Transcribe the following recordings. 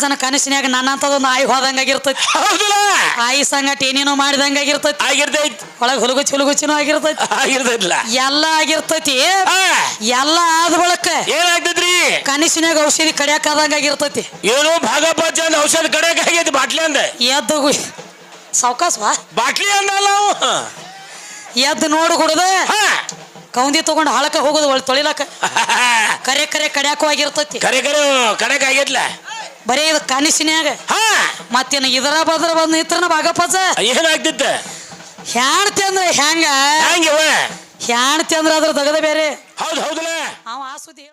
ರಾಜನ ಕನಸಿನ್ಯಾಗ ನನ್ನಂತದೊಂದು ಆಯಿ ಹೋದಂಗಾಗಿರ್ತೈತಿ. ಹೌದಲ್ಲ? ಆಯಿ ಸಂಗಟ ಏನೇನೋ ಮಾಡಿದಂಗಾಗಿರ್ತೈತಿ. ಆಗಿರ್ತೈತಿ. ಒಳಗೆ ಹುಲಗುಚ್ಚಿ ಹುಲಗುಚ್ಚಿನೂ ಆಗಿರ್ತೈತಿ. ಆಗಿರ್ತೈತಿಲ್ಲ ಎಲ್ಲ ಆಗಿರ್ತೈತಿ. ಎಲ್ಲ ಆದ ಬಳಕ ಏನಾಗ್ತೈತ್ರಿ? ಕನಸಿನ್ಯಾಗ ಔಷಧಿ ಕಡಿಯಾಕಾದಂಗಾಗಿರ್ತೈತಿ ಏನು ಭಾಗ ಚಂದ ಔಷಧಿ ಕಡೆಕ್ ಆಗೈತಿ ಬಾಟ್ಲಿ ಅಂದ. ಎದ್ದು ಸಾವ್ಕಾಸ್ವಾ ಬಾಟ್ಲಿ ಅಂದಲ್ಲ ನಾವು ಎದ್ದು ನೋಡು ಕುಡ್ದ. ಕೌಂದಿ ತಗೊಂಡು ಹಳಕ ಹೋಗೋದು ಒಳ್ ತೊಳಿಲಕ. ಕರೆ ಕರೆ ಕಡ್ಯಾಕು ಆಗಿರ್ತೈತಿ. ಕರೆ ಕರೆ ಕಡೆಕ್ ಆಗೈತ್ಲ. ಬರೀ ಇದು ಕನಸಿನ್ಯಾಗ ಹಾ ಮತ್ತೇನು ಇದರ ಬದ್ರ ಬಂದು ನಿತ್ರನ ಭಾಗಪ್ಪಜ ಏನಾಗ್ತಿತ್ತ ಹ್ಯಾಣ್ತಿ ಅಂದ್ರೆ ಹೆಂಗ ಹಂಗಿವ ಹ್ಯಾಣ್ತಿ ಅಂದ್ರೆ ಅದ್ರ ತಗದ ಬೇರೆ ಹೌದು ಹೌದಲ್ಲ ಅವ ಆ ಸುದ್ದಿ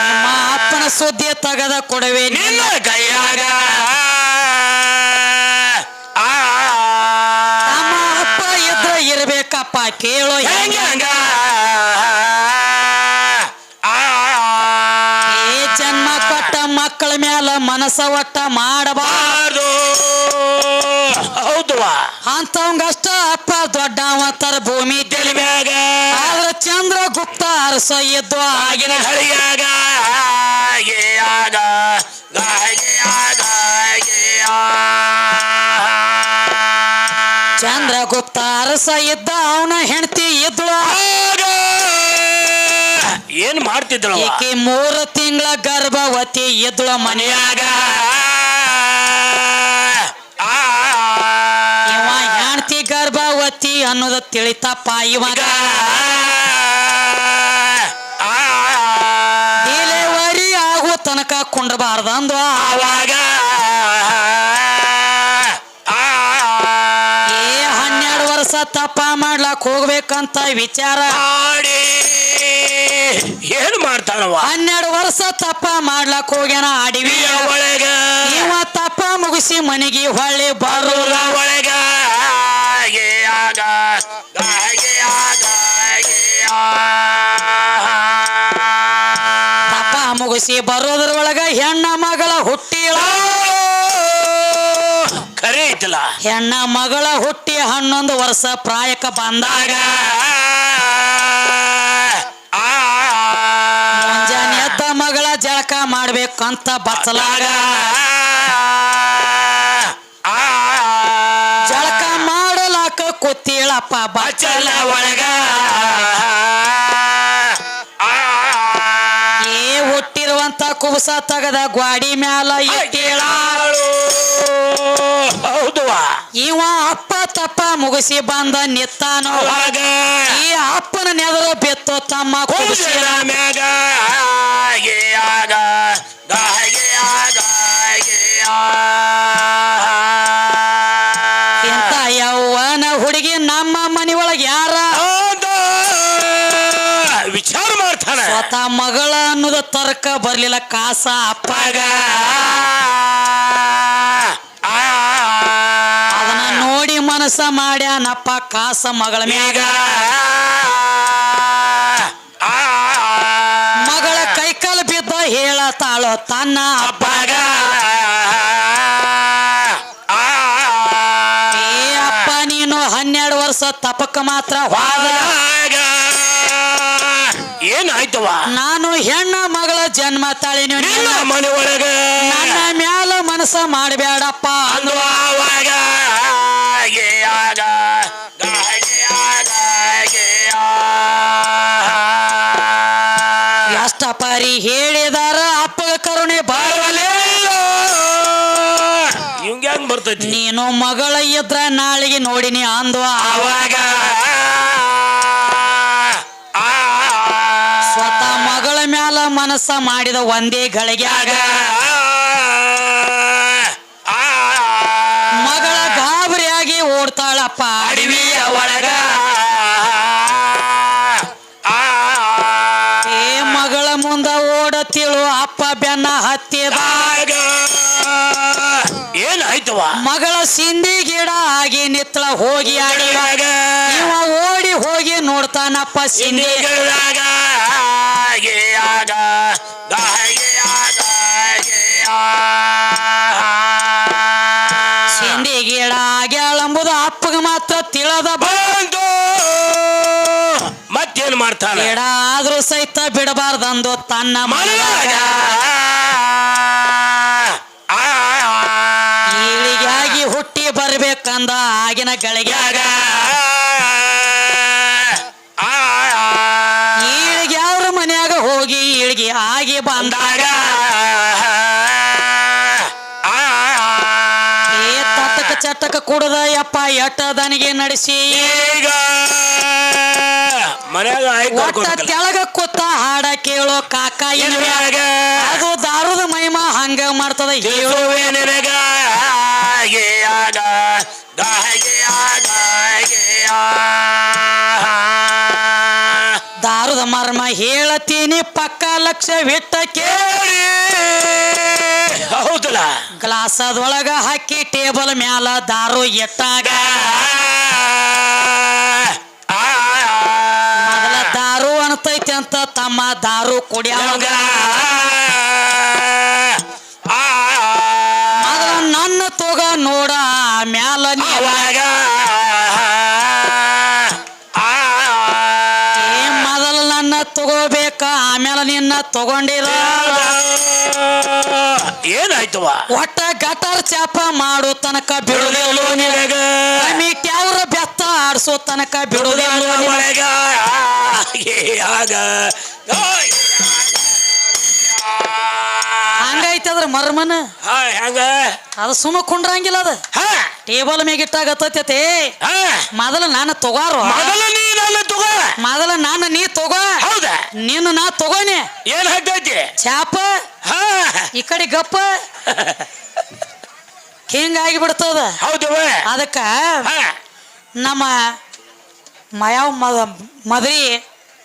ನಿಮ್ಮ ಅಪ್ಪನ ಸುದ್ದಿ ತಗದ ಕೊಡವೆ ನಿನ್ನ ಕೈಯಾಗ ಮನಸ್ಸ ಒಟ್ಟ ಮಾಡಬಾರ್ದು ಹೌದುವಾ? ಅಂತವಂಗಷ್ಟ ಅಪ್ಪ ದೊಡ್ಡವ ತರ ಭೂಮಿ ತಿಳಿಬೇಗ ಮ್ಯಾಗ. ಆದ್ರ ಚಂದ್ರ ಗುಪ್ತ ಅರಸ ಎದ್ದು ಆಗಿನ ಹಳಿಯಾಗ. ಆಗ. ಆಗ. ಚಂದ್ರ ಗುಪ್ತ ಅರಸ ಇದ್ದ ಅವನ ಹೆಂಡತಿ ಮಾಡ್ತಿದ್ದಳು ಈಕೆ ಮೂರು ತಿಂಗಳ ಗರ್ಭವತಿ ಇದ್ಳು ಮನೆಯಾಗ ಇವ ಹೆಂಡತಿ ಗರ್ಭವತಿ ಅನ್ನೋದ ತಿಳಿತಪ್ಪ ಇವಾಗ ಡೆಲಿವರಿ ಆಗೋ ತನಕ ಕುಂಡ್ರಬಾರ್ದಂದು ಆವಾಗ ಏ ಹನ್ನೆರಡು ವರ್ಷ ತಪ್ಪ ಮಾಡ್ಲಾಕ್ ಹೋಗ್ಬೇಕಂತ ವಿಚಾರ ಮಾಡಿ ಏನ್ ಮಾಡ್ತಾಳವ ಹನ್ನೆರಡು ವರ್ಷ ತಪ್ಪ ಮಾಡ್ಲಾಕ್ ಹೋಗ್ಯಾನ ಅಡವಿ ಒಳಗ. ಇವ ತಪ್ಪ ಮುಗಿಸಿ ಮನೆಗೆ ಹೊಳ್ಳಿ ಬರೋರ. ಬರೋರ ಒಳಗ. ಆಗ. ಆಗ. ತಪ್ಪ ಮುಗಿಸಿ ಬರೋದ್ರ ಒಳಗ ಹೆಣ್ಣ ಮಗಳ ಹುಟ್ಟಿಳ. ಕರೆ ಐತಲ್ಲ? ಹೆಣ್ಣ ಮಗಳ ಹುಟ್ಟಿ ಹನ್ನೊಂದು ವರ್ಷ ಪ್ರಾಯಕ ಬಂದಾಗ ಮಾಡ್ಬೇಕು ಅಂತ ಬಚ್ಚಲಾಗ. ಜಳಕ ಮಾಡಲಾಕ ಕೂತೀಳಪ್ಪ ಬಚ್ಚಲ ಒಳಗ. ಏ ಹುಟ್ಟಿರುವಂತ ಕುಬಸ ತಗದ ಗ್ವಾಡಿ ಮ್ಯಾಲ ಇಟ್ಟಿಳ ಹೌದುವಾ? ಇವ ಅಪ್ಪ ತಪ್ಪ ಮುಗಿಸಿ ಬಂದ ನಿತ್ತಾನೋ ಈ ಅಪ್ಪನ ನೆದರ ಬೆತ್ತು ತಮ್ಮ ಕುಡಿಸಿದ ಮ್ಯಾಗ. ಎಂತ ಯವ್ವನ ಹುಡುಗಿ ನಮ್ಮ ಮನೆಯೊಳಗೆ ಯಾರ? ವಿಚಾರ ಮಾಡ್ತಾನ. ಸ್ವತಃ ಮಗಳ ಅನ್ನೋದ ತರ್ಕ ಬರ್ಲಿಲ್ಲ ಕಾಸ ಅಪ್ಪಗ. ಅದನ್ನ ನೋಡಿ ಮನಸ ಮಾಡ್ಯಾನಪ್ಪ ಕಾಸ ಮಗಳ ಮ್ಯಾಗ. ಮಗಳ ಕೈಕಾಲು ಬಿದ್ದ ಹೇಳತಾಳೋ ತನ್ನ ಅಪ್ಪಗ ಏ ಅಪ್ಪ ನೀನು ವರ್ಷ ತಪಕ ಮಾತ್ರ ಏನಾಯ್ತು ಏನಾಯ್ತವ ನಾನು ಹೆಣ್ಣ ಮಗಳ ಜನ್ಮ ತಾಳಿನ. ನನ್ನ ಮನೆ ಒಳಗ. ನನ್ನ ಮ್ಯಾಲ ಮನಸ್ಸ ಮಾಡಬೇಡಪ್ಪ. ನೀನು ಮಗಳ ಇದ್ರ ನಾಳಿಗೆ ನೋಡಿನಿ ಅಂದ್ವ ಆವಾಗ ಸ್ವತಃ ಮಗಳ ಮ್ಯಾಲ ಮನಸ್ಸ ಮಾಡಿದ ಒಂದೇ ಗಳಿಗೆ ಆ. ಮಗಳ ಸಿಂಧಿ ಗಿಡ ಆಗಿ ನಿತ್ತಳ ಹೋಗಿ ಆಡಿದಾಗ ಇವ ಓಡಿ ಹೋಗಿ ನೋಡ್ತಾನಪ್ಪ ಸಿಂಧಿ. ಸಿಂಧಿ ಗಿಡ ಆಗ್ಯಾಳಂಬುದು ಅಪ್ಪಗ ಮಾತ್ರ ತಿಳದ ಬಂದು ಮತ್ತೇನ್ ಮಾಡ್ತಾನೆ? ಗಿಡ ಆದ್ರೂ ಸಹಿತ ಬಿಡಬಾರ್ದಂದು ತನ್ನ ಮನದಾಗ ಮನದಾಗ ಆ ಈಳಿಗಾಗಿ ಹುಟ್ಟಿ ಬರ್ಬೇಕಂದ ಈಳಿಗೆ ಅವ್ರ ಮನ್ಯಾಗ ಹೋಗಿ ಈಳಿಗೆ ಆಗಿ ಬಂದಾಗ ಏ ಕುಡದ ಯಪ್ಪ ಎಟ್ಟ ದನಿಗೆ ನಡೆಸಿ. ಈಗ ಮನ್ಯಾಗ ಒಟ್ಟ ತೆಳಗ ಕೂತ ಹಾಡ ಕೇಳೋ ಕಾಕ ಇಲ್ವ್ಯಾಗ ಅದು ದಾರುದ ಮಹಿಮ ಹಂಗ ಮಾಡ್ತದ ಹೇಳು ಮರ್ಮ ಹೇಳತೀನಿ ಪಕ್ಕ ಲಕ್ಷ ವಿಟ್ಟ ಕೇಳಿ. ಹೌದಲ್ಲ? ಗ್ಲಾಸದೊಳಗ ಹಾಕಿ ಟೇಬಲ್ ಮ್ಯಾಲ ದಾರು ಎಟ್ಟಾಗ? ಮೊದಲ ದಾರು ಅನ್ತೈತಿ ಅಂತ ತಮ್ಮ ದಾರು ಕುಡಿಯಾವಾಗ? ಮೊದಲ ನನ್ನ ತೋಗ ನೋಡ ಮ್ಯಾಲ ನೀವ ನಿನ್ನ ತಗೊಂಡಿರ ಏನಾಯ್ತು ಒಟ್ಟ ಗಟಾರ್ ಚಾಪ ಮಾಡೋ ತನಕ ಬಿಡುದಿಲ್ಲ ನಿನಗ. ಕಮಿಟಿ ಅವ್ರ ಬೆತ್ತ ಆಡ್ಸೋ ತನಕ ಬಿಡುದಿಲ್ಲ ಆಗ ಮರ್ಮನ? ಹಾ ಹೆಂಗ? ಅದು ಸುಮ್ಮ ಕುಂಡ್ರಂಗಿಲ್ಲ ಅದ. ಹಾ. ಟೇಬಲ್ ಮೇಗಿಟ್ಟಾಗತ್ತೈತೆ ಹಾ. ಮೊದಲ ನಾನು ತಗೋರು. ಮೊದಲು ನೀ ನನ್ನ ತಗೋ. ಮೊದಲ ನಾನು ನೀ ತಗೋ. ಹೌದಾ? ನಿನ್ನ ನಾ ತಗೋನೆ. ಏನ್ ಹಾಕ್ತೈತಿ ಚಾಪ. ಹಾ. ಈ ಕಡೆ ಗಪ್ಪ. ಹಿಂಗ ಆಗಿಬಿಡ್ತದ. ಹೌದವ ಅದಕ್ಕ ನಮ್ಮ ಮಯಾವ್ ಮದ ಮದ್ರಿ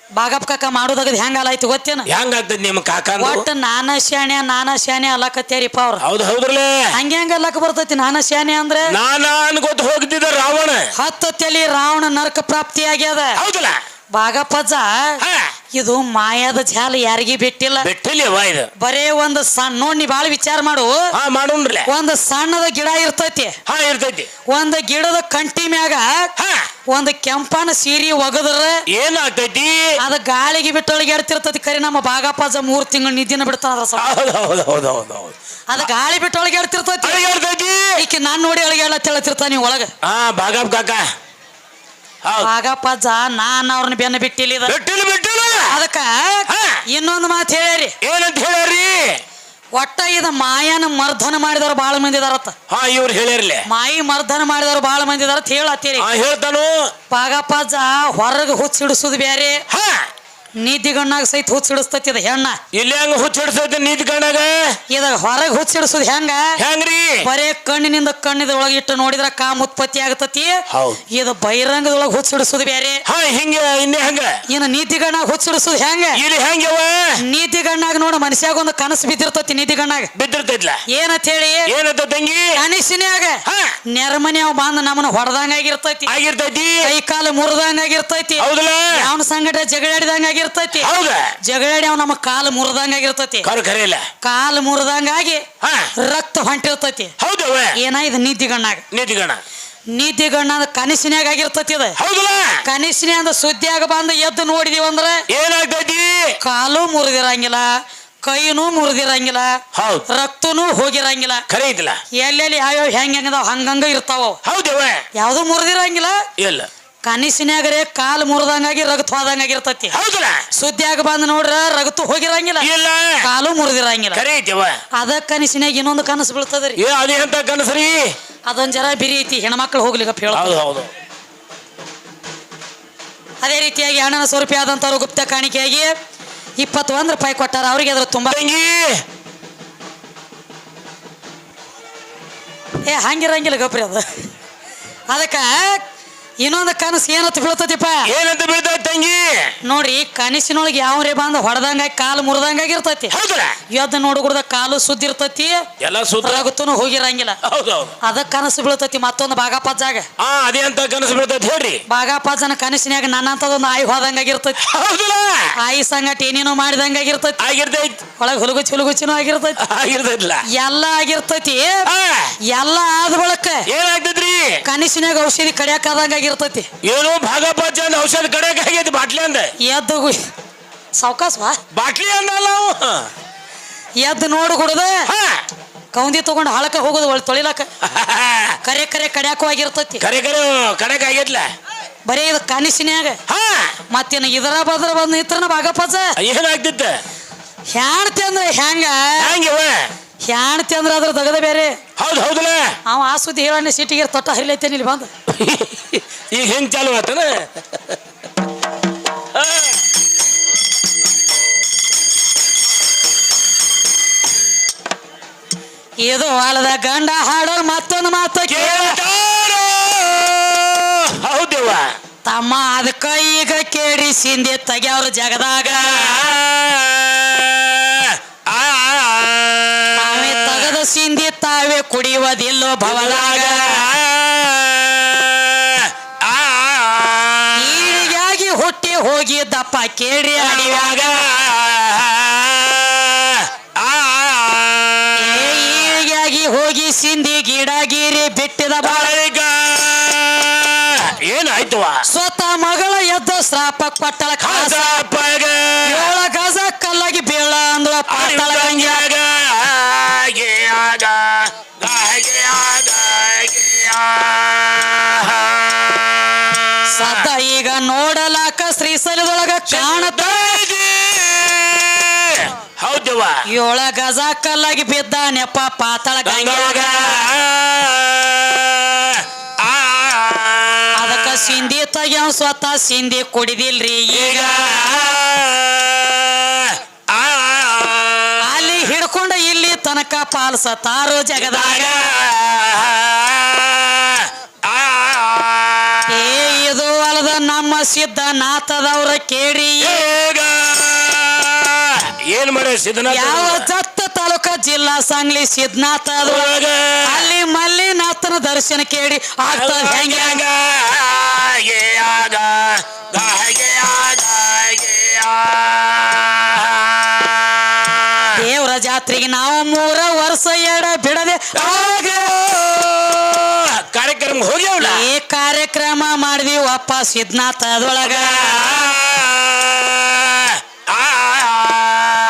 ಬಾಗಪ್ಪ ಕಾಕ ಮಾಡೋದಾಗದ್ ಹೆಂಗ ಅಲಾಯ್ತು ಗೊತ್ತೇನ? ಹೆಂಗ ಆಗ್ತದ ನಿಮ್ಮ ಕಾಕಂದು? ಒಟ್ಟು ನಾನ ಶಾಣೆ ನಾನ ಶಾಣೆ ಅಲ್ಲಕತ್ತೇರಿಪ್ಪ ಅವ್ರ. ಹೌದು ಹೌದ್ರಲ್ಲ? ಹಂಗೆ ಹೆಂಗ ಅಲ್ಲಕ ಬರ್ತೈತಿ ನಾನ ಶಾಣೆ ಅಂದ್ರೆ? ನಾನ ಅನ್ಕೋತ ಹೋಗ್ತಿದ್ದ ರಾವಣ. ಹತ್ತು ತಲಿ ರಾವಣ ನರಕ ಪ್ರಾಪ್ತಿ ಆಗ್ಯದ ಹೌದಲ್ಲ ಬಾಗಪ್ಪಜ್ಜ ಇದು ಮಾಯದ ಜಾಲ ಯಾರಿಗಿ ಬಿಟ್ಟಿಲ್ಲ. ಬಿಟ್ಟಿಲ್ಲವ ಇದು. ಬರೇ ಒಂದು ಸಣ್ಣ ನೋಡ್ ನೀ ಬಾಳ ವಿಚಾರ ಮಾಡು. ಹಾ ಮಾಡೋಣ್ರಲ್ಲ ಒಂದು ಸಣ್ಣದ ಗಿಡ ಇರ್ತೈತಿ. ಹಾ ಇರ್ತೈತಿ. ಒಂದು ಗಿಡದ ಕಂಟಿ ಮ್ಯಾಗ ಹಾ. ಒಂದು ಕೆಂಪನ ಸೀರಿ ಒಗದ್ರ. ಏನಾಗ್ತೈತಿ ಅದ ಗಾಳಿಗೆ ಬಿಟ್ಟೊಳಗೆ ಎಡ್ತಿರ್ತೈತಿ ಕರಿ ನಮ್ಮ ಬಾಗಪ್ಪಜ್ಜ ಮೂರ್ ತಿಂಗಳು ನಿದ್ದಿನ ಬಿಡ್ತಾನ ಅದ್ರ ಸಮ. ಹೌದು ಹೌದು ಹೌದು ಹೌದು ಹೌದು. ಅದ ಗಾಳಿ ಬಿಟ್ಟೊಳಗೆ ಎಡ್ತಿರ್ತೈತಿ ಅಳಿಗೆ ಇರ್ತೈತಿ ಈಕೆ ನಾನ್ ನೋಡಿ ಅಳಿಗೆ ಎಲ್ಲ ತಿಳ್ತಿರ್ತಾನ ನೀ ಒಳಗ. ಹಾ ಬಾಗಪ್ಪ ಕಾಕ. ಹೌದು. ಜಾ ನಾನ್ ಅವ್ರನ್ನ ಬೆನ್ನ ಬಿಟ್ಟಿಲ್ಲ ಇದ. ಬಿಟ್ಟಿಲ್ಲ ಬಿಟ್ಟಿಲ್ಲ. ಅದಕ್ಕ. ಇನ್ನೊಂದು ಮಾತು ಹೇಳಿ ಏನಂತ ಹೇಳ್ಯಾರಿ ಒಟ್ಟ ಇದ ಮಾಯನ ಮರ್ಧನ ಮಾಡಿದವ್ರು ಬಾಳ ಮಂದಿ ಇದಾರತ್ತ. ಹಾ ಇವ್ರು ಹೇಳಿರ್ಲೆ ಮಾಯಿ ಮರ್ಧನ ಮಾಡಿದವ್ರು ಬಾಳ ಮಂದಿ ಇದಾರತ್ ಹೇಳತ್ತೀರಿ. ಹಾ ಹೇಳ್ತಾನು. ಪಾಗಪ್ಪಜ್ಜ ಹೊರಗೆ ಹುಚ್ಚಿಡಿಸೋದು ಬ್ಯಾರೆ. ಹಾ. ನಿದ್ದಿಗಣ್ಣಾಗ ಸಹಿತ ಹುಚ್ಚಿಡಿಸ್ತೈತಿ ಇದು ಹೆಣ್ಣ. ಇಲ್ಲಿ ಹೆಂಗ ಹುಚ್ಚಿಡ್ಸೈತಿ ನೀತಿ ಇದಾಗ ಇದ ಹೊರಗೆ ಹುಚ್ಚಿಡಿಸೋದು ಹೆಂಗ? ಹೆಂಗ್ರಿ? ಬರೇ ಕಣ್ಣಿನಿಂದ ಕಣ್ಣಿದ ಒಳಗೆ ಇಟ್ಟು ನೋಡಿದ್ರ ಕಾಮ ಉತ್ಪತ್ತಿ ಆಗತತಿ. ಹೌದು. ಬಹಿರಂಗದೊಳಗ ಹುಚ್ಚಿಡಿಸೋದು ಬೇರೆ ಹಾ ಹಿಂಗ ಇನ್ನೇ ಹೆಂಗ? ಇನ್ನು ನೀತಿಗಣ್ಣಾಗ ಹುಚ್ಚಿಡಿಸೋದು ಹೆಂಗ? ಇಲ್ಲಿ ಹೆಂಗವ ನೀತಿಗಣ್ಣಾಗ ನೋಡ ಮನುಷ್ಯಾಗ ಒಂದು ಕನಸು ಬಿದ್ದಿರ್ತತಿ ನೀತಿಗಣ್ಣಾಗ ಬಿದ್ದಿರ್ತೈತ್ಲ? ಏನಂತ ಹೇಳಿ ಏನಂತ ತಂಗಿ? ಕನಸಿನ್ಯಾಗ ನೆರಮನೆ ಅವ್ ಬಂದ ನಮ್ಮನ್ನ ಹೊಡೆದಂಗ ಆಗಿರ್ತೈತಿ? ಆಗಿರ್ತೈತಿ ಕೈ ಕಾಲ ಮುರಿದಂಗ ಆಗಿರ್ತೈತಿ ಅವನ ಸಂಗಡ ಜಗಳಾಡಿದಂಗ ಆಗಿರ್ತೈತಿ ಹೌದ. ಜಗಳಾಡಿ ಅವ್ ನಮ್ಮ ಕಾಲು ಮುರಿದಂಗ ಆಗಿರ್ತೈತಿ. ಕರು ಕಾಲು ಮುರಿದಂಗಾಗಿ ಹಾ. ರಕ್ತ ಹೊಂಟಿರ್ತೈತಿ. ಹೌದವ ನಿದ್ದಿಗಣ್ಣಾಗ ನಿದ್ದಿಗಣ್ಣ ನಿದ್ದಿಗಣ್ಣ ನೀತಿ ಕನಸಿನಾಗ ಕನಸಿನ್ಯಾಗ ಆಗಿರ್ತೈತಿ ಇದು. ಹೌದಲ್ಲ. ಕನಸಿನ್ಯಾಗ ಸುದ್ದಿಯಾಗ ಬಂದು ಎದ್ದು ನೋಡಿದೀವಿ ಅಂದ್ರೆ ಏನಾಗ್ತೈತಿ? ಕಾಲು ಮುರಿದಿರಂಗಿಲ್ಲ ಕೈನೂ ಮುರಿದಿರಂಗಿಲ್ಲ ಹೌದ್. ರಕ್ತನೂ ಹೋಗಿರಂಗಿಲ್ಲ. ಖರೆ ಎಲ್ಲೆಲ್ಲಿ ಯಾವ್ಯಾವ ಹೆಂಗ ಹೆಂಗದಾವ ಹಂಗಂಗ ಇರ್ತಾವ. ಹೌದವ ಯಾವ್ದು ಮುರಿದಿರಂಗಿಲ್ಲ. ಇಲ್ಲ. ಕನಸಿನ್ಯಾಗರೆ ಕಾಲು ಮುರಿದಂಗಾಗಿ ರಗತ್ ಹೋದಂಗಾಗಿರ್ತೈತಿ. ಹೌದಲ್ಲ? ಸುದ್ದಿಯಾಗ ಬಂದು ನೋಡ್ರ ರಗತು ಹೋಗಿರಂಗಿಲ್ಲ. ಇಲ್ಲ. ಕಾಲು ಮುರಿದಿರಂಗಿಲ್ಲ. ಕರೆ ಐತಿವ ಅದ ಕನಸಿನಾಗ ಇನ್ನೊಂದು ಕನಸು ಬೀಳ್ತದ್ರಿ. ಏ ಅದೇ ಅಂತ ಕನಸ್ರಿ ಅದೊಂದ್ ಜರ ಬಿರಿ ಐತಿ ಹೆಣ್ಮಕ್ಳು ಹೋಗ್ಲಿಕ್ಕ ಹೇಳ ಹೌದು ಹೌದು. ಅದೇ ರೀತಿಯಾಗಿ ಹಣನ ಸ್ವರೂಪಿ ಆದಂತವ್ರು ಗುಪ್ತ ಕಾಣಿಕೆಯಾಗಿ ಇಪ್ಪತ್ತೊಂದು ರೂಪಾಯಿ ಕೊಟ್ಟಾರ ಅವ್ರಿಗೆ ಅದ್ರ ತುಂಬಾ ತಂಗಿ! ಏ ಹಂಗಿರಂಗಿಲ್ಲ ಗೊಬ್ರಿ ಅದು. ಅದಕ್ಕ ಇನ್ನೊಂದು ಕನಸು ಏನಂತ ಬೀಳ್ತತಿಪ್ಪ? ಏನಂತ ಬೀಳ್ತೈತಿ ತಂಗಿ? ನೋಡ್ರಿ ಕನಸಿನೊಳಗೆ ರೀ ಬಂದು ಹೊಡೆದಂಗ ಕಾಲು ಮುರಿದಂಗಾಗಿರ್ತೈತಿ ಹೌದಲ್ಲ? ಎದ್ದು ನೋಡುಗುಡ್ದ ಕಾಲು ಸುದ್ದಿರ್ತತಿ ಎಲ್ಲ ಸೂತ್ರ ರಗತನು ಹೋಗಿರಂಗಿಲ್ಲ. ಅದ ಕನಸು ಬೀಳ್ತೈತಿ ಮತ್ತೊಂದು ಬಾಗಾಪಾ ಜಾಗ. ಅದೇ ಅಂತ ಕನಸು ಬೀಳ್ತೈತಿ ಹೇಳ್ರಿ. ಬಾಗಾಪಜ್ಜನ ಕನಸಿನ್ಯಾಗ ನನ್ನಂತದೊಂದು ಆಯಿ ಹೋದಂಗಾಗಿರ್ತೈತಿ ಆಗಿರ್ತೈತಿ ಆಯಿ ಸಂಗಟ ಏನೇನೋ ಮಾಡಿದಂಗಾಗಿರ್ತೈತಿ ಆಗಿರ್ತೈತಿ. ಒಳಗೆ ಹುಲಗುಚ್ಚಿ ಹುಲಗುಚ್ಚಿನೂ ಆಗಿರ್ತೈತಿ. ಆಗಿರ್ತೈತಿಲ್ಲ ಎಲ್ಲ ಆಗಿರ್ತೈತಿ. ಎಲ್ಲ ಆದ ಬಳಕ ಏನಾಗ್ತೈತ್ರಿ? ಕನಸಿನ್ಯಾಗ ಔಷಧಿ ಕಡಿಯಾಕಾದಂಗಾಗಿರ್ತೈತಿ ಏನು ಭಾಗಪ್ಪ ಚಂದ ಔಷಧ ಕಡೆ ಆಗೈತಿ ಬಾಟ್ಲಿ ಅಂದ. ಎದ್ದು ಗು- ಬಾಟ್ಲಿ ಅಂದಲ್ಲ ಅವ. ಎದ್ದು ನೋಡು ಕುಡ್ದ ಹಾ. ಕೌಂದಿ ತಗೊಂಡು ಹಳಕ ಹೋಗೋದು ಒಳ್ ತೊಳಿಲಕ. ಕರೆ ಕರೆ ಕಡ್ಯಾಕು ಆಗಿರ್ತೈತಿ. ಕರೆ ಕರೆ ಕಡೆಕ್ ಆಗೈತ್ಲ ಬರೀ ಇದು ಕನಸಿನ್ಯಾಗ. ಹಾ. ಮತ್ತೇನು ಇದರ ಬದ್ರ ಬಂದ್ ನಿತ್ರನ ಬಾಗಪ್ಪಜ ಏನಾಗ್ತಿತ್ತ ಹೆಣ್ತಿ ಅಂದ್ರೆ ಹೆಂಗ ಹಂಗಿವ ಹ್ಯಾಣ್ತಿ ಅಂದ್ರೆ ಅದ್ರ ದಗದ ಬೇರೆ. ಹೌದು ಹೌದಲ್ಲ ಅವ ಆ ಸುದ್ದಿ ಹೇಳಣ್ಣ ಸಿಟಿಗೆ ತೊಟ್ಟ ಹರಿಲೈತೇನೆ ಇಲ್ಲಿ ಬಂದು. ಈಗ ಹೆಂಗ್ ಚಾಲು ಆತನ? ಇದು ಹೊಲದ ಗಂಡ ಹಾಡೋ ಮತ್ತೊಂದು ಮಾತು ಕೇಳ. ಹೌದವ್ವ. ತಮ್ಮ ಅದಕ್ಕ ಈಗ ಕೇಳಿ ಸಿಂಧಿ ತೆಗ್ಯಾವ್ರ ಜಗದಾಗ ತಾವೇ ತಗದ ಸಿಂಧಿ ತಾವೇ ಕುಡಿಯುವುದಿಲ್ಲೋ ಭವದಾಗ ಈಗಾಗಿ ಹುಟ್ಟಿ ಹೋಗಿದ್ದಪ್ಪ ಕೇಳಿ ಅಡಿವಾಗ ಏ ಈಳಿಗಾಗಿ ಹೋಗಿ ಸಿಂಧಿ ಗಿಡಗಿರಿ ಬಿಟ್ಟಿದ ಬಾಳ ಏನಾಯ್ತವ ಸ್ವತಃ ಮಗಳ ಎದ್ದು ಶ್ರಾಪ ಕೊಟ್ಟಳ ಶ್ರೀಶೈಲದೊಳಗ ಕಾಣತ ಹೌದವ್ವ. ಏಳ ಗಜ ಕಲ್ಲಾಗಿ ಬಿದ್ದ ನೆಪ್ಪ ಪಾತಾಳ ಗಂಗೆ. ಅದಕ್ಕ ಸಿಂಧಿ ತಗ್ಯಾವ ಸ್ವತಃ ಸಿಂಧಿ ಕುಡಿದಿಲ್ರಿ ಈಗ. ಅಲ್ಲಿ ಹಿಡ್ಕೊಂಡ ಇಲ್ಲಿ ತನಕ ಪಾಲ್ಸತಾರೋ ಜಗದಾಗ ಏ ಇದು ಸಿದ್ಧನಾಥದವ್ರ ಕೇಳಿ ಏನ್ ಮಾಡ ಸಿದ್ಧನಾಥ? ಯಾವ ಜತ್ತ ತಾಲೂಕ ಜಿಲ್ಲಾ ಸಾಂಗ್ಲಿ ಸಿದ್ಧನಾಥ ಅಲ್ಲಿ ಮಲ್ಲಿನಾಥನ ದರ್ಶನ ಕೇಳಿ. ಆಗ್ತದ ಹೆಂಗೆ? ದೇವರ ಜಾತ್ರೆಗೆ ನಾವು ಮೂರ ವರ್ಷ ಎಡ ಬಿಡದೆ. ಆಗ ಕಾರ್ಯಕ್ರಮ ಹೋಗ್ಯಾವಲ್ಲ ಈ ಕಾರ್ಯಕ್ರಮ ಮಾಡಿದ್ವಿ ಅಪ್ಪ ಸಿದ್ಧನಾಥದೊಳಗ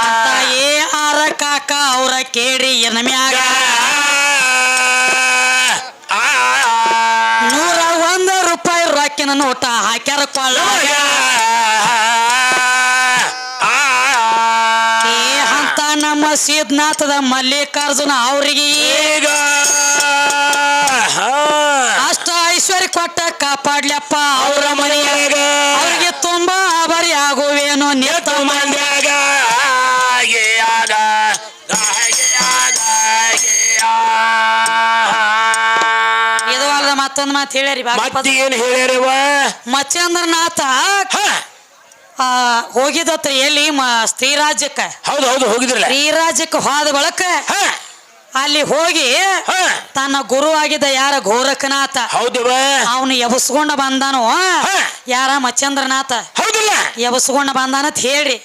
ಅಂತ ಏ ಆರ ಕಾಕ ಅವ್ರ ಕೇಳಿ ಎನಮ್ಯಾಗ ನೂರ ಒಂದ ರೂಪಾಯಿ ರೊಕ್ಕಿನ ನೋಟ ಹಾಕ್ಯಾರ ಕೊಳ್ಳ ಅಂತ ನಮ್ಮ ಸಿದ್ಧನಾಥದ ಮಲ್ಲಿಕಾರ್ಜುನ ಅವ್ರಿಗೆ ಈಗ ಕೊಟ್ಟ ಕಾಪಾಡ್ಲಪ್ಪ. ಅವ್ರ ಮನೆಯಾಗ ಅವರಿಗೆ ತುಂಬಾ ಆಭಾರಿ ಆಗುವೇನೋ ಮಂದಿ ಮಂದ್ಯಾಗ ಇದು ಅಲ್ಲದ ಮತ್ತೊಂದು ಮಾತು ಹೇಳ್ಯಾರಿ ಮತ್ತೆ ಏನ್ ಹೇಳ್ಯಾರವ ಮಚ್ಚಂದ್ರನಾಥ ಆ, ಹೋಗಿದತ್ರ ಎಲ್ಲಿ? ಮ ಸ್ತ್ರೀ ರಾಜ್ಯಕ್ಕ ಹೌದು ಹೌದು ಹೋಗಿದ್ರಲ್ಲ. ಸ್ತ್ರೀ ರಾಜ್ಯಕ್ಕೆ ಹೋದ ಬಳಕ ಅಲ್ಲಿ ಹೋಗಿ ತನ್ನ ಗುರು ಆಗಿದ್ದ ಯಾರ ಗೋರಖನಾಥ ಹೌದು ಅವನು ಎಬಸ್ಕೊಂಡ ಬಂದಾನು? ಯಾರ ಮಚ್ಚಂದ್ರನಾಥ? ಹೌದಿಲ್ಲ. ಎಬಸ್ಕೊಂಡ ಬಂದಾನ ಅಂತ ಹೇಳ್ರಿ.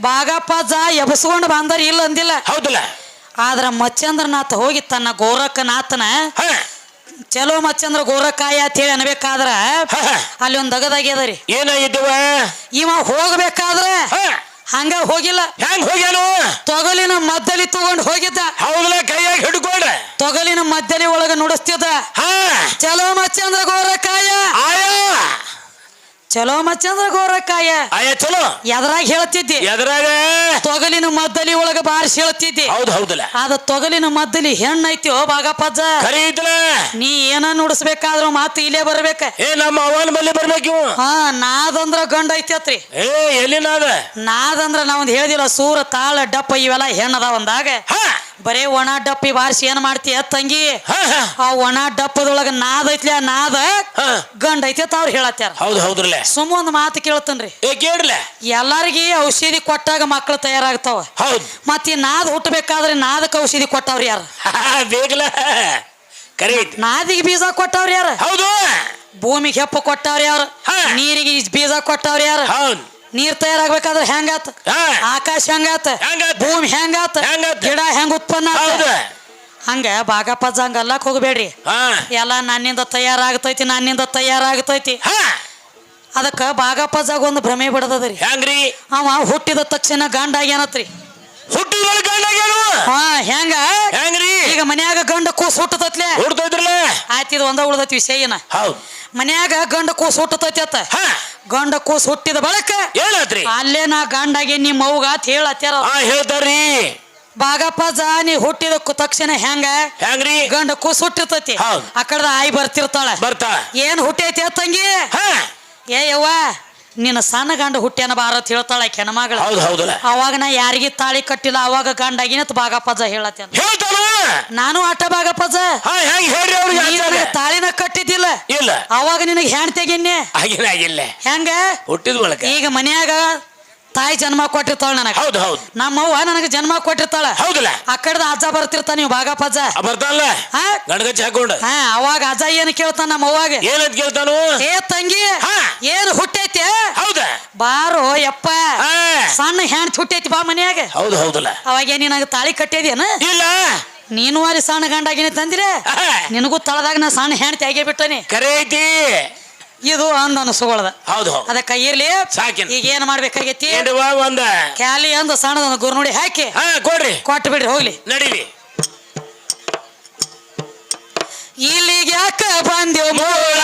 ಬಾಗಪ್ಪ ಜ ಎಬಸ್ಕೊಂಡ ಬಂದಾರ ಇಲ್ಲ ಅಂದಿಲ್ಲ. ಹೌದಿಲ್ಲ. ಆದ್ರ ಮಚ್ಚಂದ್ರನಾಥ ಹೋಗಿ ತನ್ನ ಗೋರಖನಾಥನ ಚಲೋ ಮಚ್ಚಂದ್ರ ಗೋರಕಾಯ ಅಂತ ಹೇಳಿ ಅನ್ಬೇಕಾದ್ರ. ಅಲ್ಲಿ ಒಂದ್ ದಗದಾಗ್ಯದರಿ ಏನಾಗಿದ್ದವ? ಇವ ಹೋಗ್ಬೇಕಾದ್ರ ಹಂಗ ಹೋಗಿಲ್ಲ. ಹೆಂಗ್ ಹೋಗ್ಯಾನು? ತೊಗಲಿನ ಮದ್ದಲಿ ತಗೊಂಡ್ ಹೋಗಿದ್ದ. ಹೌದಲ್ಲ ಕೈಯಾಗಿ ಹಿಡ್ಕೊಂಡ. ತೊಗಲಿನ ಮದ್ದಲಿ ಒಳಗ ನುಡಿಸ್ತಿದ್ದ. ಹ. ಚಲೋ ಮಚ್ಚಂದ್ರ ಗೋರಕಾಯ. ಆಯಾ. ಚಲೋ ಮಚ್ಚಂದ್ರ ಗೋರಕ್ಕಾಯ. ಆಯಾ ಚಲೋ. ಎದ್ರಾಗ ಹೇಳ್ತಿದ್ದಿ? ಎದ್ರಾಗ? ತೊಗಲಿನ ಮದ್ದಲಿ ಒಳಗ ಬಾರಿಸಿ ಹೇಳ್ತಿದ್ದಿ. ಹೌದು ಹೌದಲ್ಲ. ಅದ ತೊಗಲಿನ ಮದ್ದಲಿ ಹೆಣ್ಣು ಐತಿ ಓ ಬಾಗಪ್ಪಜ್ಜ ಕರಿ ನೀ ಏನ ನುಡಿಸ್ಬೇಕಾದ್ರೂ ಮಾತು ಇಲ್ಲೇ ಬರ್ಬೇಕ. ಏ ನಮ್ಮ ಅವನ ಬಲ್ಲಿ ಬರ್ಬೇಕು ಇವ. ಹಾ ನಾದಂದ್ರ ಗಂಡ ಐತಿ ಏ ಎಲ್ಲಿನಾದ ನಾದಂದ್ರ ನಾವೊಂದ್ ಹೇಳಿದಿಲ್ಲ ಸೂರ ತಾಳ ಡಪ್ಪ ಇವೆಲ್ಲ ಹೆಣ್ಣದ ಒಂದಾಗ ಹ. ಬರೇ ಒಣ ಡಪ್ಪಿ ಬಾರಿಸಿ ಏನ್ ಮಾಡ್ತೀಯ ತಂಗಿ. ಆ ಒಣ ಡಪ್ಪದೊಳಗ ನಾದ ಐತ್ಲಿ ಆ ನಾದ ಗಂಡ ಐತಿ ಅಂತ ಅವ್ರು ಹೇಳತ್ತಾರ ಹೌದು ಹೌದ್ರಲ್ಲ. ಸುಮ್ಮ ಒಂದು ಮಾತು ಕೇಳ್ತನ್ರಿ. ಎಲ್ಲಾರ್ಗಿ ಔಷಧಿ ಕೊಟ್ಟಾಗ ಮಕ್ಳು ತಯಾರಾಗ್ತಾವ. ಹೌದು. ಮತ್ ಈ ನಾದ್ ಹುಟ್ಟಬೇಕಾದ್ರೆ ನಾದಕ್ಕೆ ಔಷಧಿ ಕೊಟ್ಟವ್ರಿ ಯಾರು? ನಾದಿಗೆ ಬೀಜ ಕೊಟ್ಟವ್ರಿ ಯಾರು? ಹೌದು. ಭೂಮಿಗೆ ಹೆಪ್ಪ ಕೊಟ್ಟವ್ರಿ ಯಾರು. ನೀರಿಗೆ ಬೀಜ ಕೊಟ್ಟವ್ರಿ ಯಾರು? ಹೌದು. ನೀರ್ ತಯಾರಾಗ್ಬೇಕಾದ್ರೆ ಹೆಂಗಾತ? ಹಾ. ಆಕಾಶ ಹೆಂಗಾತ? ಹೆಂಗಾತ? ಭೂಮಿ ಹೆಂಗಾತ? ಹೆಂಗಾತ? ಗಿಡ ಹೆಂಗ ಉತ್ಪನ್ನ ಆತ? ಹೌದು. ಹಂಗ ಬಾಗಪ್ಪ ಜಂಗ ಅಲ್ಲಕ್ ಹೋಗ್ಬೇಡ್ರಿ. ಹಾ. ಎಲ್ಲ ನನ್ನಿಂದ ತಯಾರಾಗ್ತೈತಿ ನನ್ನಿಂದ ತಯಾರಾಗ್ತೈತಿ. ಹಾ. ಅದಕ್ಕ ಬಾಗಪ್ಪಜಾಗ ಒಂದು ಭ್ರಮೆ ಬಿಡದದ್ರಿ. ಹೆಂಗ್ರಿ? ಅವ ಹುಟ್ಟಿದ ತಕ್ಷಣ ಗಂಡ ಆಗ್ಯಾನತ್ರಿ. ಹುಟ್ಟಿದ ಗಂಡಾಗ್ಯಾನು ಹಾ ಹೆಂಗ ಹೆಂಗ್ರಿ ಈಗ ಮನ್ಯಾಗ ಗಂಡ ಕೂಸ್ ಹುಟ್ಟತತ್ಲೆ? ಹುಡ್ತೈತ್ರಲ್ಲ ಆಯ್ತು ಇದು ಒಂದ ಉಳ್ದೈತಿ ವಿಷಯನ ಹೌದು. ಮನ್ಯಾಗ ಗಂಡ ಕೂಸ್ ಹುಟ್ಟತೈತಿ ಅತ್ತ? ಹಾ. ಗಂಡ ಕೂಸ್ ಹುಟ್ಟಿದ ಬಳಕ ಹೇಳತ್ರಿ ಅಲ್ಲೇ ನಾ ಗಂಡಾಗಿ ನಿಮ್ಮ ಅವ್ಗ ಅಂತ ಹೇಳತ್ತಾರ ಹಾ ಹೇಳ್ತಾರ್ರಿ ಬಾಗಪ್ಪ ನೀ ಹುಟ್ಟಿದ ಕು- ತಕ್ಷಣ ಹೆಂಗ? ಹೆಂಗ್ರಿ? ಗಂಡ ಕೂಸ್ ಹುಟ್ಟಿರ್ತೈತಿ. ಹೌದ್. ಆ ಕಡೆದ ಆಯಿ ಬರ್ತಿರ್ತಾಳ. ಬರ್ತಾ ಏನ್ ಹುಟ್ಟೈತಿ ಅತ್ತಂಗಿ ಹಾ. ಏ ಯವ್ವ ನಿನ್ನ ಸಣ್ಣ ಗಂಡ ಹುಟ್ಟ್ಯಾನ ಬಾರತ್ ಹೇಳ್ತಾಳ ಹೆಣ್ಮಗಳ ಹೌದು ಹೌದಲ್ಲ. ಅವಾಗ ನಾ ಯಾರಿಗೆ ತಾಳಿ ಕಟ್ಟಿಲ್ಲ ಅವಾಗ ಗಂಡಾಗಿನತ್ ಬಾಗಪ್ಪಜ ಹೇಳತ್ತೆ ಹೇಳ್ತಾನ ನಾನು ಆಟ ಬಾಗಪ್ಪಜ ಹಾ ಹೆಂಗ್ ಹೇಳ್ರಿ ಅವ್ರಿಗೆ ನೀ ಆಚಾರ್ಯ? ನನಗೆ ತಾಳಿನ ಕಟ್ಟಿದ್ದಿಲ್ಲ. ಇಲ್ಲ. ಅವಾಗ ನಿನಗೆ ಹೆಣ್ ತೆಗಿನ್ನೆ ಆಗಿಲ್ಲ ಆಗಿಲ್ಲ. ಹೆಂಗ? ಹುಟ್ಟಿದ ಬಳಕ. ಈಗ ಮನ್ಯಾಗ ತಾಯಿ ಜನ್ಮ ಕೊಟ್ಟಿರ್ತಾಳ ನನಗ. ಹೌದು ನಮ್ಮ ನಮ್ಮವ್ವ ನನಗೆ ಜನ್ಮ ಕೊಟ್ಟಿರ್ತಾಳ. ಹೌದಲ್ಲ? ಆ ಕಡೆದ ಅಜ್ಜ ಬರ್ತಿರ್ತಾನ ನೀವು ಬಾಗಪ್ಪಜ್ಜ. ಅಜ್ಜ ಬರ್ತಾನಲ್ಲ? ಹಾ? ಹಾಕೊಂಡ. ಹಾ ಅವಾಗ ಅಜ್ಜ ಏನ್ ಕೇಳ್ತಾನ ನಮ್ಮ ಅವ್ವಾಗ ಏನಂತ ಕೇಳ್ತಾನು? ಏ ತಂಗಿ ಹಾ. ಏನ್ ಹುಟ್ಟೈತಿ? ಹೌದ? ಬಾರೋ ಯಪ್ಪ. ಹಾ. ಸಣ್ಣ ಹೆಣ್ ಹುಟ್ಟೈತಿ ಬಾ ಮನ್ಯಾಗ. ಹೌದು ಹೌದಲ್ಲ. ಅವಾಗ ನಿನಗೆ ತಾಳಿ ಕಟ್ಟಿದೇನ ಇಲ್ಲ. ನೀನು ಅಲ್ಲಿ ಸಣ್ಣ ಗಂಡಾಗಿನ ತಂದಿರಿ? ಹಾ. ನಿನಗೂ ತಳದಾಗ ನಾ ಸಣ್ಣ ಹೆಣ್ತಿ ಆಗೇ ಬಿಟ್ಟನಿ ಕರೆ ಐತಿ ಇದು ಅಂದ ಅನಸುಗಳದ. ಹೌದು ಅದ ಕೈಯಲ್ಲಿ ಇರ್ಲಿ ಸಾಕಿನ್. ಈಗ ಏನ್ ಮಾಡ್ಬೇಕಾಗೈತಿ? ಏನ್ರಿವ ಒಂದ? ಕ್ಯಾಲಿ ಅಂದ ಸಣ್ಣದ ನೋಡಿ ಹಾಕಿ. ಹಾ ಕೊಡ್ರಿ. ಕೊಟ್ಟು ಬಿಡ್ರಿ ಹೋಗ್ಲಿ. ನಡೀಲಿ ಇಲ್ಲಿಗೆ ಯಾಕ ಬಂದೆವು ಮೂಳ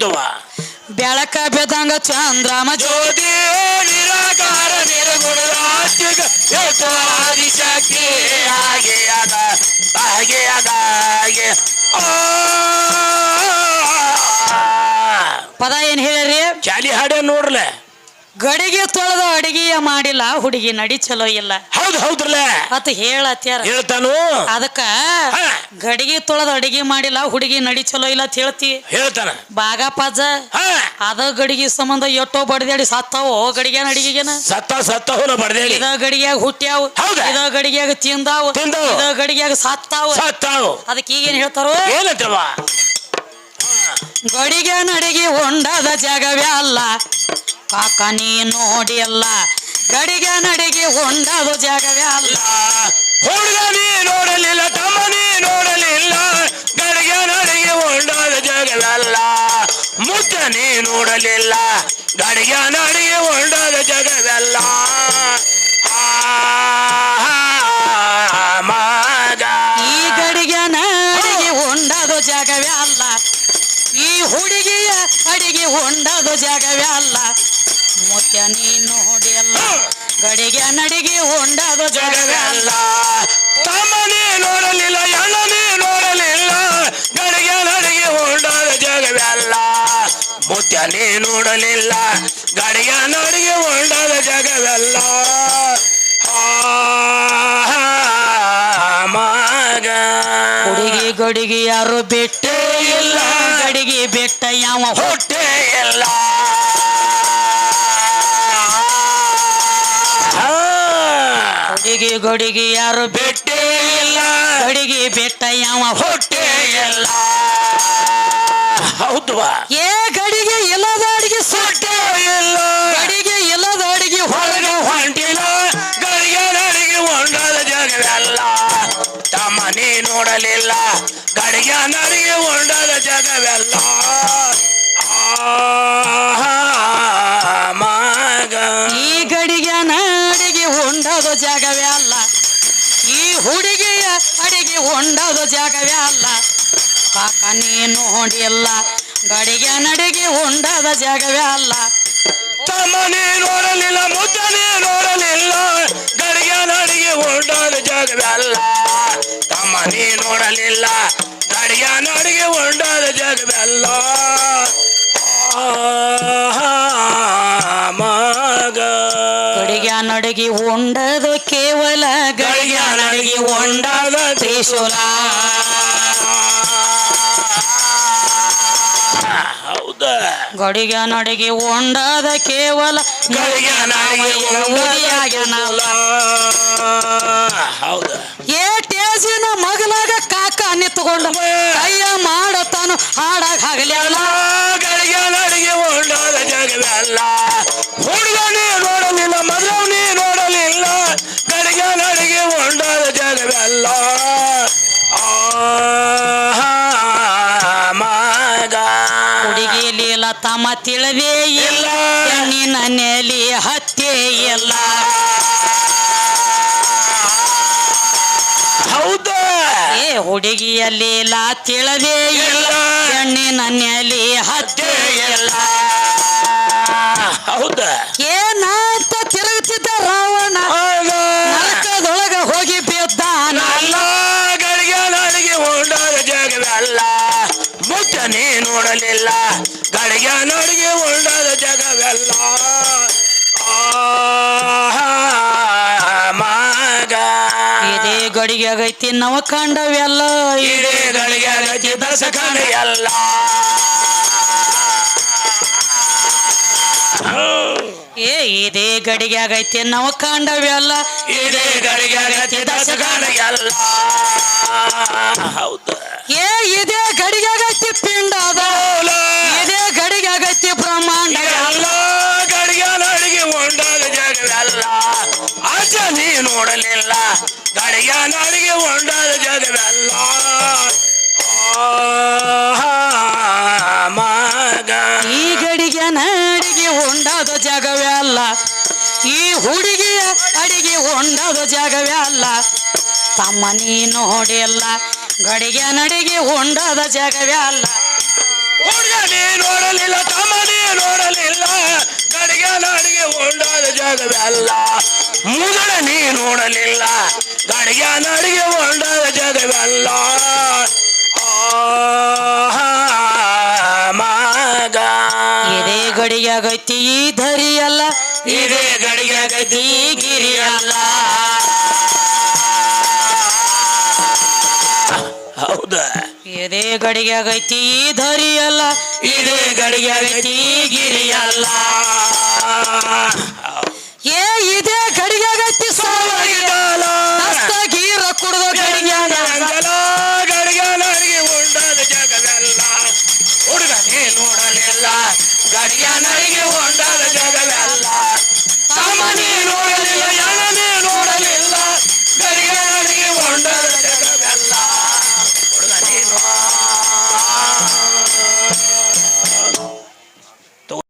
ಹೌದವಾ? ಬೆಳಕ ಬೆದಂಗ ಚಂದ್ರಮ ಜ್ಯೋತಿ ನಿರಾಕಾರ ನಿರ್ಗುಣ ಆದಿಶಕ್ತಿ ಹಾಗೆ ಅದ ಹಾಗೆ ಅದ ಹಾಗೆ. ಪದ ಏನ್ ಹೇಳ್ರಿ ಚಾಲಿ ಹಾಡೇ ನೋಡ್ರಲ್ಲ ಗಡಿಗೆ ತೊಳೆದ ಅಡಿಗೆಯ ಮಾಡಿಲ್ಲ ಹುಡುಗಿ ನಡಿ ಚಲೋ ಇಲ್ಲ. ಹೌದು ಹೌದ್ರಲ್ಲ? ಅತ್ ಹೇಳತ್ಯಾರ. ಹೇಳ್ತಾನು? ಅದಕ್ಕ. ಗಡಿಗೆ ತೊಳೆದ ಅಡಿಗೆ ಮಾಡಿಲ್ಲ ಹುಡುಗಿ ನಡಿ ಚಲೋ ಇಲ್ಲ ಅಂತ ಹೇಳ್ತಿ. ಹೇಳ್ತಾನ. ಬಾಗ ಹಾ. ಅದ ಗಡಿಗೆ ಸಂಬಂಧ ಎಷ್ಟೋ ಬಡ್ದಾಡಿ ಸತ್ತಾವೋ ಗಡಿಗೆ ಅಡಿಗೆನ ಸತ್ತ ಸತ್ತ ಹೋನ ಬಡ್ದೇಳಿ ಇದ ಗಡಿಗ್ಯಾಗ ಹುಟ್ಟ್ಯಾವ ಹೌದಾ? ಇದ ಗಡಿಗ್ಯಾಗ ತಿಂದಾವ ತಿಂದಾವು. ಇದ ಗಡಿಗ್ಯಾಗ ಸತ್ತಾವ. ಸತ್ತಾವು. ಅದಕ್ಕೆ ಈಗೇನ್ ಹೇಳ್ತಾರೋ? ಏನಂತವ? ಗಡಿಗೆ ನಡಿಗೆ ಹೊಂಡದ ಜಗವೇ ಅಲ್ಲ. ಕಾಕ ನೀ ನೋಡಿಲ್ಲ ಗಡಿಗೆ ನಡಿಗೆ ಹೊಂಡದ ಜಗವೇ ಅಲ್ಲ. ಹುಡುಗ, ನೀ ನೋಡಲಿಲ್ಲ, ತಮ್ಮ ನೀ ನೋಡಲಿಲ್ಲ. ಗಡಿಗೆ ನಡಿಗೆ ಹೊಂಡದ ಜಗವಲ್ಲ ಮುತ್ತ ನೀ ನೋಡಲಿಲ್ಲ. ಗಡಿಗೆ ನಡಿಗೆ ಹೊಂಡದ ಜಗವಲ್ಲ ಹೊಂಡದ ಜಗವೇ ಅಲ್ಲ ಮುತ್ಯ ನೀ ನೋಡಿಯಲ್ಲ ಗಡಿಗೆ ನಡಿಗೆ ಉಂಡದು ಜಾಗವೇ ಅಲ್ಲ ತಮ್ಮ ನೀ ನೋಡಲಿಲ್ಲ ಎಣ್ಣ ನೀ ನೋಡಲಿಲ್ಲ ಗಡಿಗೆ ನಡಿಗೆ ಹೊಂಡದ ಅಲ್ಲ ಮುತ್ಯ ನೀ ನೋಡಲಿಲ್ಲ ಗಡಿಗೆ ನಡಿಗೆ ಹೊಂಡದ ಜಗವಲ್ಲ. ಹುಡುಗಿ ಗಡಿಗೆ ಯಾರು ಬಿಟ್ಟೇ ಇಲ್ಲ. ಗಡಿಗೆ ಬೆಟ್ಟ ಯಾವ ಹೊಟ್ಟ ಎಲ್ಲ ಹುಡುಗಿ ಗಡಿಗೆ ಯಾರು ಬೆಟ್ಟೆ ಇಲ್ಲ. ಗಡಿಗೆ ಬೆಟ್ಟ ಯಾವ ಹೊಟ್ಟ ಎಲ್ಲ ಹೌದು ಏ ಗಡಿಗೆ ಇಲ್ಲದ ಅಡಿಗೆ ಸೊಟ್ಟೆ ಇಲ್ಲ. ಗಡಿಗೆ ಇಲ್ಲದ ಅಡಿಗೆ ಹೊರಗೆ ಹೊಂಟಿಲ್ಲ. ಗಡಿಗೆ ಅಡಿಗೆ ಹೊಂಡದ ಜಗವೆಲ್ಲ. ತಮ್ಮ ನೀ ನೋಡಲಿಲ್ಲ. ಗಡಿಗೆ ನಡಿಗೆ ಹೊಂಡದ ಮಾಗ ಈ ಗಡಿಗೆ ಅಡಿಗೆ ಹೊಂಡದ ಜಾಗವೇ ಅಲ್ಲ. ಈ ಹುಡುಗಿಯ ಅಡಿಗೆ ಹೊಂಡದ ಜಾಗವೇ ಅಲ್ಲ. ಕಾಕ ನೀ ನೋಡಿಲ್ಲ ಗಡಿಗೆ ನಡಿಗೆ ಹೊಂಡದ ಜಾಗವೇ ಅಲ್ಲ. ತಮ್ಮ ನೀ ನೋಡಲಿಲ್ಲ, ಮುದ್ದ ನೀ ನೋಡಲಿಲ್ಲ, ಗಡಿಗೆ ನಡಿಗೆ ಹೊಂಡದ ಜಾಗವೇ ತಮ್ಮ ನೀ ನೋಡಲಿಲ್ಲ ಗಡಿಗೆ ನಡಿಗೆ ಉಂಡಾದ ಜಗವೆಲ್ಲ. ಮಗ. ಹೊಂಡದು ಕೇವಲ ಗಡಿಗೆ ನಡಿಗೆ ಉಂಡಾದ ತ್ರಿಶೂಲ. ಹೌದಾ? ಗಡಿಗೆ ನಡಿಗೆ ಉಂಡದ ಕೇವಲ ಗಳಿಗೆ ನಾಡಿಗೆ ಉಡಿಯಾಗ್ಯಾನಲ್ಲ. ಹೌದು? ಏ ಟೇಸಿನ ಮಗಲಾಗ ನಿಂತುಕೊಂಡ ಕೈಯ ಮಾಡತಾನು ಹಾಡಾಗ ಹಗಲಿಯಲ್ಲ ಗಳಿಗೆ ನಾಡಿಗೆ ಉಂಡಾದ ಜಗವೆಲ್ಲ ಹುಡುಗ ನೀ ನೋಡಲಿಲ್ಲ ಮದುವೆ ನೀ ನೋಡಲಿಲ್ಲ ಗಳಿಗೆ ನಾಡಿಗೆ ಉಂಡಾದ ಜಗವೆಲ್ಲ ಆ ಮಗ. ಹುಡುಗಿ ಲೀಲ ತಮ್ಮ ತಿಳಿದೇ ಇಲ್ಲ ನಿನ್ನ ನೆಲಿ ಹತ್ಯೆ ಇಲ್ಲ. ಹುಡುಗಿಯ ಲೀಲ ತಿಳದೇ ಇಲ್ಲ. ಹೆಣ್ಣಿನ ನೆಲಿ ಹತ್ಯೆ ಇಲ್ಲ. ಹೌದ? ಏನಂತ ತಿರುಗುತ್ತಿದ್ದ ರಾವಣ. ನರಕದೊಳಗ ಹೋಗಿ ಅಲ್ಲ ಗಳಿಗೆ ನಾಡಿಗೆ ಉಂಡಾದ ಜಗವೆಲ್ಲ ಮುಚ್ಚ ನೀ ನೋಡಲಿಲ್ಲ. ಗಳಿಗೆ ನಡಿಗೆ ಉಂಡಾದ ಜಗವೆಲ್ಲ ಆ. ಇದೇ ಗಡಿಗೆ ಆಗೈತಿ ನವ ಕಂಡವೆಲ್ಲ ಇದೇ ಗಳಿಗೆ ಗತಿ ಎಲ್ಲ ಏ ಇದೇ ಗಡಿಗೆ ಆಗೈತಿ ನವ ಕಂಡವೆಲ್ಲ ಇದೇ ಗಳಿಗೆ ಗತಿ ದರ್ಶಕನ ಎಲ್ಲ ಹೌದು. ಏ ಇದೇ ಗಡಿಗೆ ಆಗೈತಿ ಪಿಂಡ ಅದ ಇದೇ ನೀ ನೋಡಲಿಲ್ಲ. ಗಡಿಗೆ ನಾಡಿಗೆ ಉಂಡಾದ ಜಗವೆಲ್ಲ ಆ ಮಗ. ಈ ಗಡಿಗೆ ನಡಿಗೆ ಜಗವೇ ಅಲ್ಲ. ಈ ಹುಡುಗಿಯ ಅಡಿಗೆ ಜಾಗವೇ ಅಲ್ಲ. ತಮ್ಮ ನೀ ನೋಡಿಲ್ಲ. ಗಡಿಗೆ ನಡಿಗೆ ಹೊಂಡಾದ ಜಾಗವೇ ಅಲ್ಲ. ಹುಡುಗ ನೀ ನೋಡಲಿಲ್ಲ ತಮ್ಮ ನೀ ನೋಡಲಿಲ್ಲ. ಗಡಿಗೆ ನಾಡಿಗೆ ಓಡಾದ ಜಾಗವೆಲ್ಲ ಮುಗಳ ನೀ ನೋಡಲಿಲ್ಲ. ಗಡಿಗೆ ನಾಡಿಗೆ ಉಂಡಾದ ಜಗವೆಲ್ಲ ಆ ಧರಿಯಲ್ಲ ಇದೇ ಗಡಿಗೆ ಆಗೈತಿ ಈ ಧರಿಯಲ್ಲ ಇದೇ ಗಡಿಗೆ ಗತಿ ಗಿರಿಯಲ್ಲ ಏ ಇದೇ ಗಡಿಗೆಗೈತಿ ಸಾಲ ಗೀರ ಕುಡ್ದ ಗಡಿಗ್ಯಾಗ ಗಡಿಗೆ ಉಂಡದ ಜಗವೆಲ್ಲ. ಹುಡುಗನೇ ನೋಡಲಿಲ್ಲ. ಗಡಿಯ